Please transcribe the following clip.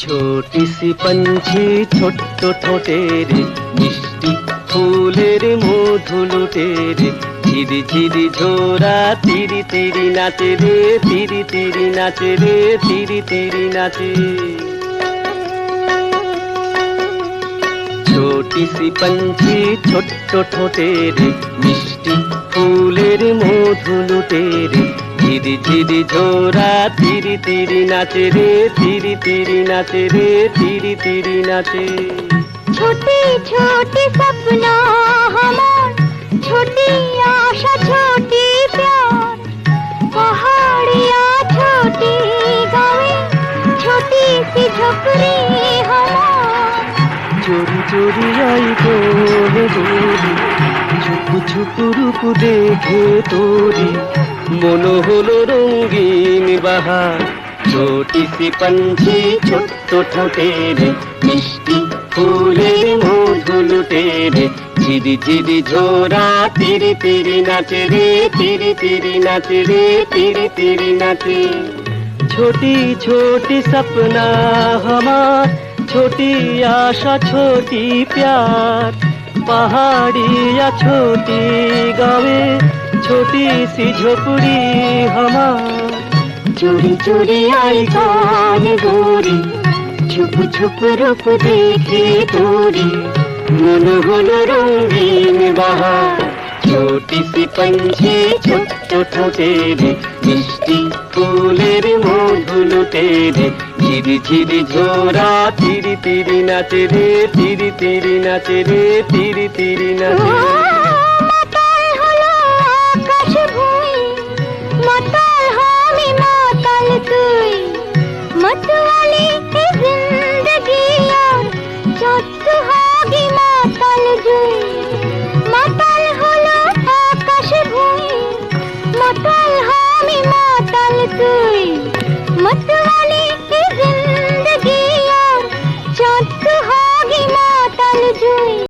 ছোটি C পঞ্ছি ছোট্ট ঠোঁটের মিষ্টি ফুলের মধু লুটের ঝিরি ঝিরি ঝোরা তিরি তিরি নাচে রে তিরি তিরি নাচে রে তিরি তিরি নাচে ছোটি সি পঞ্ছি ছোট্ট ঠোঁটের মিষ্টি ফুলের মধু লুটের তিরি তিরি ঝোরা তিরি তিরি নাচে রে তিরি তিরি নাচে রে তিরি তিরি নাচে ছোটি ছোটি স্বপ্ন আমার ছোটি আশা ছোটি প্রাণ। পাহাড়িয়া ছোটি গাঁয়ে ছোটি সি ঝোপড়ি আমার। চুরি চোরি আই তোরে তোরি ছুপু ছুপু রূপ দেখে তোরি। মন হলো রঙিন বাহার ছোটি সি পঞ্ছি ছোট্ট ঠোঁটের মিষ্টি ফুলের মধু লুটের ঝিরি ঝিরি ঝোরা তিরি তিরি নাচে রে তিরি তিরি নাচে রে তিরি তিরি নাচে छोटी छोटी सपना हमार छोटी आशा छोटी प्यार पहाड़ी या छोटी गावे छोटी सी झोपड़ी हमार चोरी चोरी आई कान गोरी छुप छुप रूप देखे तोरी मन হলো রঙিন বাহার ছোটি সি পঞ্ছি ছোট্ট ঠোঁটের মিষ্টি ফুলের মধু লুটের ঝিরি ঝিরি ঝোরা তিরি তিরি নাচে রে তিরি তিরি নাচে রে তিরি তিরি নাচে But